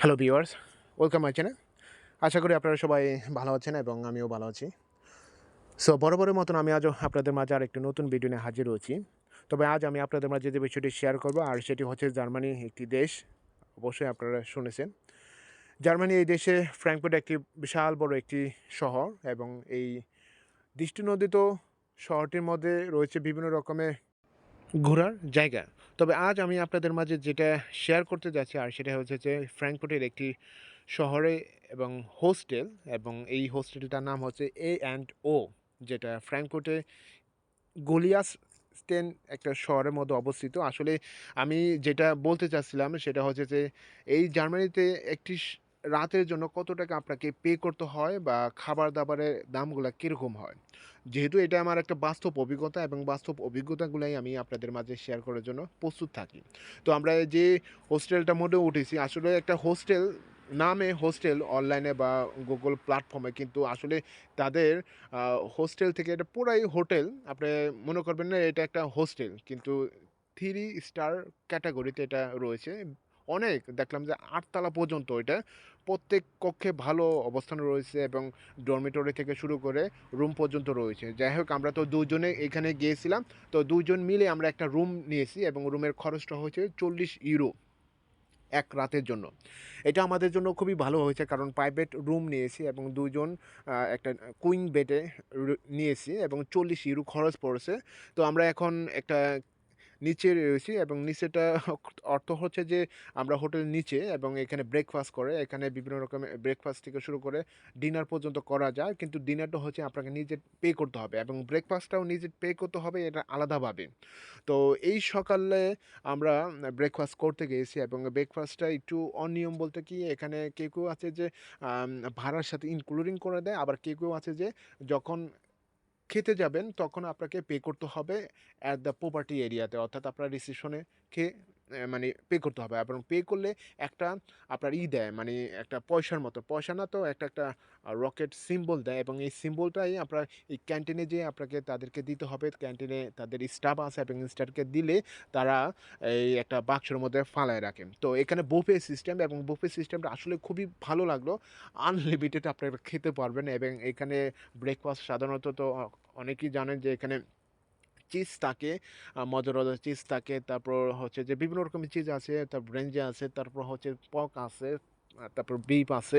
Hello viewers welcome my channel আশা করি আপনারা সবাই ভালো আছেন এবং আমিও ভালো আছি। সো বরাবরের মতন আমি আজও আপনাদের মাঝে আর একটি নতুন ভিডিও নিয়ে হাজির হয়েছি। তবে আজ আমি আপনাদের মাঝে যে বিষয়টি শেয়ার করব, আর সেটি হচ্ছে জার্মানি একটি দেশ। অবশ্যই আপনারা শুনেছেন। জার্মানি এই দেশে ফ্র্যাঙ্কফুর্ট একটি বিশাল বড় একটি শহর এবং এই দৃষ্টিনন্দিত শহরটির মধ্যে রয়েছে বিভিন্ন রকমের ঘোরার জায়গা। তবে আজ আমি আপনাদের মাঝে যেটা শেয়ার করতে যাচ্ছি, আর সেটা হচ্ছে যে ফ্র্যাঙ্কফুর্টের একটি শহরে এবং হোস্টেল এবং এই হোস্টেলটার নাম হচ্ছে এ অ্যান্ড ও যেটা ফ্র্যাঙ্কফুর্টে গলিয়াস স্টেন একটা শহরের মধ্যে অবস্থিত। আসলে আমি যেটা বলতে চাচ্ছিলাম সেটা হচ্ছে যে এই জার্মানিতে একটি রাতের জন্য কত টাকা আপনাকে পে করতে হয় বা খাবার দাবারের দামগুলো কীরকম হয়? যেহেতু এটা আমার একটা বাস্তব অভিজ্ঞতা এবং বাস্তব অভিজ্ঞতাগুলাই আমি আপনাদের মাঝে শেয়ার করার জন্য প্রস্তুত থাকি। তো আমরা যে হোস্টেলটা মধ্যে উঠেছি, আসলে একটা হোস্টেল নামে হোস্টেল অনলাইনে বা গুগল প্ল্যাটফর্মে কিন্তু আসলে তাদের হোস্টেল থেকে এটা পুরাই হোটেল আপনি মনে করবেন না এটা একটা হোস্টেল কিন্তু থ্রি স্টার ক্যাটাগরিতে এটা রয়েছে। অনেক। দেখলাম যে আটতলা পর্যন্ত এটা। প্রত্যেক কক্ষে ভালো অবস্থান রয়েছে এবং ডরমিটরি থেকে শুরু করে রুম পর্যন্ত রয়েছে। যাই হোক, আমরা তো দুজনে এখানে গিয়েছিলাম। তো দুজন মিলে আমরা একটা রুম নিয়েছি এবং রুমের খরচটা হয়েছে চল্লিশ ইউরো এক রাতের জন্য। এটা আমাদের জন্য খুবই ভালো হয়েছে কারণ প্রাইভেট রুম নিয়েছি এবং দুজন একটা কুইন বেডে নিয়েছি এবং চল্লিশ ইউরো খরচ পড়েছে। তো আমরা এখন একটা নিচে রয়েছি এবং নিচেটা অর্থ হচ্ছে যে আমরা হোটেল নিচে এবং এখানে ব্রেকফাস্ট করে, এখানে বিভিন্ন রকমের ব্রেকফাস্ট থেকে শুরু করে ডিনার পর্যন্ত করা যায়। কিন্তু ডিনারটা হচ্ছে আপনাকে নিজে পে করতে হবে এবং ব্রেকফাস্টটাও নিজে পে করতে হবে এটা আলাদাভাবে। তো এই সকালে আমরা ব্রেকফাস্ট করতে গিয়েছি এবং ব্রেকফাস্টটা একটু অনিয়ম বলতে কি, এখানে কেউ কেউ আছে যে ভাড়ার সাথে ইনক্লুডিং করে দেয়। আবার কেউ কেউ আছে যে, যখন খেতে যাবেন, তখন আপনাকে পে করতে হবে অ্যাট দ্য প্রপার্টি এরিয়াতে অর্থাৎ আপনার রিসিপশনে খেয়ে মানে পে করতে হবে। এবং পে করলে একটা আপনার ই দেয় মানে একটা পয়সার মতো। পয়সা না তো একটা একটা রকেট সিম্বল দেয়। এবং এই সিম্বলটাই আপনার এই ক্যান্টিনে যেয়ে আপনাকে তাদেরকে দিতে হবে। ক্যান্টিনে তাদের স্টাফ আছে এবং স্টাফকে দিলে তারা এই একটা বাক্সের মধ্যে ফালায় রাখে। তো এখানে বুফে সিস্টেম এবং বুফে সিস্টেমটা আসলে খুবই ভালো লাগল। আনলিমিটেড আপনারা খেতে পারবেন এবং এখানে ব্রেকফাস্ট সাধারণত তো অনেকেই জানেন যে এখানে চিজ থাকে মজার মজার চিজ থাকে তারপর হচ্ছে যে বিভিন্ন রকমের চিজ আছে, তারপর রেঞ্জে আছে, তারপর হচ্ছে পক আছে তারপর বিপ আছে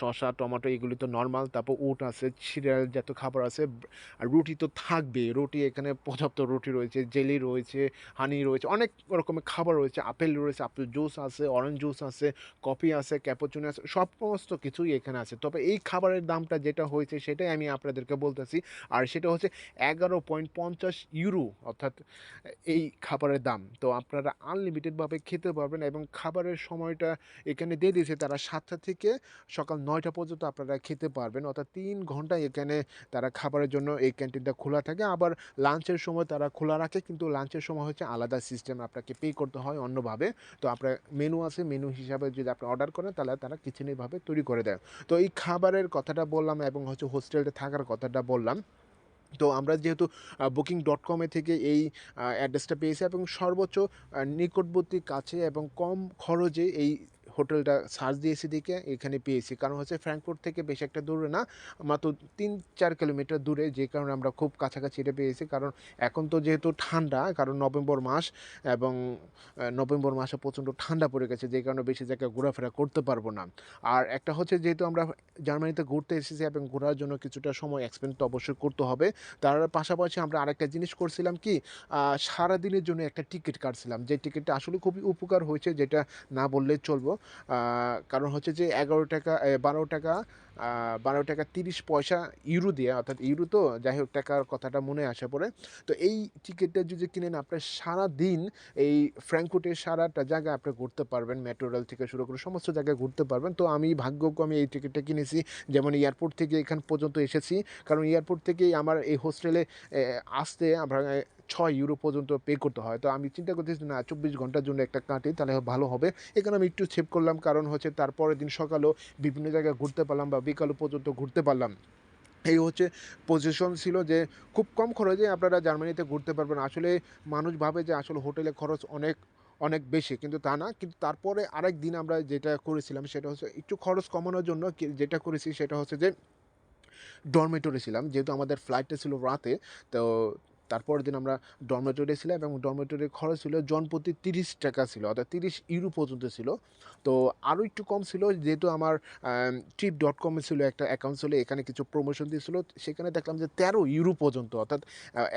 শসা, টমেটো, এগুলি তো নর্মাল তারপর উট আছে সিরিয়াল জাতীয় খাবার আছে, আর রুটি তো থাকবে। রুটি এখানে পর্যাপ্ত রুটি রয়েছে, জেলি রয়েছে হানি রয়েছে, অনেক রকমের খাবার রয়েছে, আপেল রয়েছে, আপেল জুস আছে অরেঞ্জ জুস আছে কফি আছে ক্যাপোচুনি আছে সব সমস্ত কিছুই এখানে আছে। তবে এই খাবারের দামটা যেটা হয়েছে সেটাই আমি আপনাদেরকে বলতেছি, আর সেটা হচ্ছে এগারো পয়েন্ট পঞ্চাশ ইউরো অর্থাৎ এই খাবারের দাম। তো আপনারা আনলিমিটেডভাবে খেতে পারবেন এবং খাবারের সময়টা এখানে দিয়ে দিয়েছে, তারা সাতটা থেকে সকাল নয়টা পর্যন্ত আপনারা খেতে পারবেন। অর্থাৎ তিন ঘণ্টা এখানে তারা খাবারের জন্য এই ক্যান্টিনটা খোলা থাকে। আবার লাঞ্চের সময় তারা খোলা রাখে, কিন্তু লাঞ্চের সময় হচ্ছে আলাদা সিস্টেম আপনাকে পে করতে হয় অন্যভাবে। তো আপনার মেনু আছে, মেনু হিসাবে যদি আপনি অর্ডার করেন, তাহলে তারা কিচেনেভাবে তৈরি করে দেয়। তো এই খাবারের কথাটা বললাম এবং হচ্ছে হোস্টেলে থাকার কথাটা বললাম। তো আমরা যেহেতু বুকিং ডট কমে থেকে এই অ্যাড্রেসটা পেয়েছি এবং সর্বোচ্চ নিকটবর্তী কাছে এবং কম খরচে এই হোটেলটা সার্চ দিয়েছি দেখে এখানে পেয়েছি। কারণ হচ্ছে ফ্র্যাঙ্কফুর্ট থেকে বেশি একটা দূরে না, মাত্র তিন চার কিলোমিটার দূরে, যে কারণে আমরা খুব কাছাকাছি এটা পেয়েছি। কারণ এখন তো যেহেতু ঠান্ডা, কারণ নভেম্বর মাস এবং নভেম্বর মাসে প্রচণ্ড ঠান্ডা পড়ে গেছে, যে কারণে বেশি জায়গায় ঘোরাফেরা করতে পারব না। আর একটা হচ্ছে যেহেতু আমরা জার্মানিতে ঘুরতে এসেছি এবং ঘোরার জন্য কিছুটা সময় এক্সপেন্ড তো অবশ্যই করতে হবে। তার পাশাপাশি আমরা আরেকটা জিনিস করছিলাম কি সারাদিনের জন্য একটা টিকিট কাটছিলাম। যে টিকিটটা আসলে খুবই উপকার হয়েছে, যেটা না বললে চলবো। কারণ হচ্ছে যে এগারো টাকা বারো টাকা বারো টাকা তিরিশ পয়সা ইউরো দিয়ে, অর্থাৎ ইউরো তো, যাই হোক, টাকার কথাটা মনে আসে পড়ে। তো এই টিকিটটা যদি কিনেন আপনার সারা দিন এই ফ্র্যাঙ্কফুটের সারাটা জায়গা আপনি ঘুরতে পারবেন, মেট্রো রেল থেকে শুরু করে সমস্ত জায়গায় ঘুরতে পারবেন। তো আমি ভাগ্যক্রমে এই টিকিটটা কিনেছি, যেমন এয়ারপোর্ট থেকে এখান পর্যন্ত এসেছি। কারণ এয়ারপোর্ট থেকেই আমার এই হোস্টেলে আসতে আমরা ছয় ইউরো পর্যন্ত পে করতে হয়। তো আমি চিন্তা করতেছি না, চব্বিশ ঘণ্টার জন্য একটা কাটি তাহলে ভালো হবে। এখানে আমি একটু সেভ করলাম, কারণ হচ্ছে তারপরের দিন সকালেও বিভিন্ন জায়গায় ঘুরতে পারলাম বা বিকালও পর্যন্ত ঘুরতে পারলাম। এই হচ্ছে পজিশন ছিল যে, খুব কম খরচে আপনারা জার্মানিতে ঘুরতে পারবেন। আসলে মানুষ ভাবে যে, আসলে হোটেলে খরচ অনেক অনেক বেশি, কিন্তু তা না। কিন্তু তারপরে আরেক দিন আমরা যেটা করেছিলাম, সেটা হচ্ছে একটু খরচ কমানোর জন্য যেটা করেছি সেটা হচ্ছে যে ডরমেটরে ছিলাম। যেহেতু আমাদের ফ্লাইটটা ছিল রাতে, তো তারপরের দিন আমরা ডরমেটরে ছিলাম এবং ডরমেটরের খরচ ছিল জনপ্রতি তিরিশ টাকা ছিল, অর্থাৎ তিরিশ ইউরো পর্যন্ত ছিল। তো আরও একটু কম ছিল, যেহেতু আমার ট্রিপ ডট কমে ছিল একটা অ্যাকাউন্ট ছিল, এখানে কিছু প্রমোশন দিয়েছিল, সেখানে দেখলাম যে তেরো ইউরো পর্যন্ত, অর্থাৎ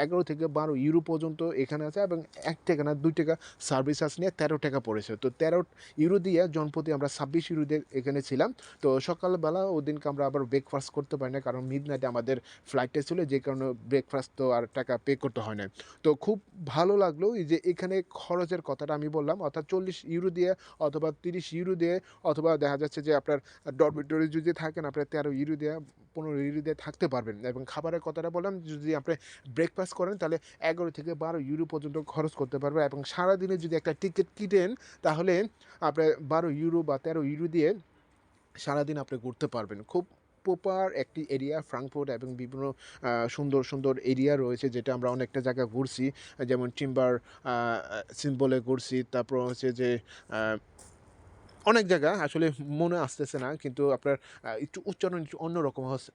এগারো থেকে বারো ইউরো পর্যন্ত এখানে আছে এবং এক টাকা না দুই টাকা সার্ভিস চার্জ নিয়ে তেরো টাকা পড়েছে। তো তেরো ইউরো দিয়ে জনপ্রতি আমরা ছাব্বিশ ইউরো দিয়ে এখানে ছিলাম। তো সকালবেলা ওই দিনকে আমরা আবার ব্রেকফাস্ট করতে পারি না, কারণ মিড নাইটে আমাদের ফ্লাইটটা ছিল, যে কারণে ব্রেকফাস্ট তো আর টাকা পে করতে হয় না তো খুব ভালো লাগল যে এখানে খরচের কথাটা আমি বললাম, অর্থাৎ চল্লিশ ইউরো দিয়ে অথবা তিরিশ ইউরো দিয়ে অথবা দেখা যাচ্ছে যে আপনার ডরমিটরি যদি থাকেন আপনার তেরো ইউরো দিয়ে, পনেরো ইউরো দিয়ে থাকতে পারবেন। এবং খাবারের কথাটা বললাম, যদি আপনি ব্রেকফাস্ট করেন, তাহলে এগারো থেকে বারো ইউরো পর্যন্ত খরচ করতে পারবেন এবং সারাদিনে যদি একটা টিকিট কিনেন, তাহলে আপনার বারো ইউরো বা তেরো ইউরো দিয়ে সারাদিন আপনি ঘুরতে পারবেন। খুব প্রপার একটি এরিয়া, ফ্রাঙ্কফোর্ট এবং বিভিন্ন সুন্দর সুন্দর এরিয়া রয়েছে যেটা আমরা অনেকটা জায়গায় ঘুরছি। যেমন টিম্বার সিম্বলে ঘুরছি, তারপর হচ্ছে যে অনেক জায়গা আসলে মনে আসতেছে না, কিন্তু আপনার একটু উচ্চারণ একটু অন্যরকম হস-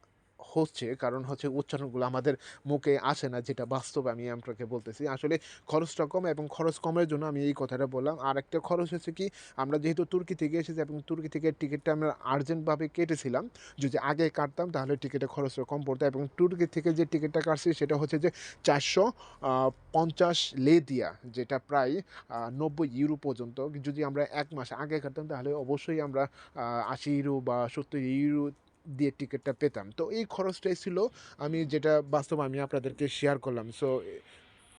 হচ্ছে, কারণ হচ্ছে উচ্চারণগুলো আমাদের মুখে আসে না, যেটা বাস্তবে আমি আপনাকে বলতেছি। আসলে খরচটা কম এবং খরচ কমের জন্য আমি এই কথাটা বললাম। আর একটা খরচ হচ্ছে কি, আমরা যেহেতু তুর্কি থেকে এসেছি এবং তুর্কি থেকে টিকিটটা আমরা আর্জেন্টভাবে কেটেছিলাম, যদি আগে কাটতাম তাহলে টিকিটের খরচটা কম পড়তো এবং তুর্কি থেকে যে টিকিটটা কাটছি সেটা হচ্ছে যে চারশো পঞ্চাশ লে দিয়া, যেটা প্রায় নব্বই ইউরো পর্যন্ত। যদি আমরা এক মাস আগে কাটতাম তাহলে অবশ্যই আমরা আশি ইউরো বা সত্তর ইউরো দিয়ে টিকিটটা পেতাম। তো এই খরচটাই ছিল আমি যেটা বাস্তব আমি আপনাদেরকে শেয়ার করলাম। সো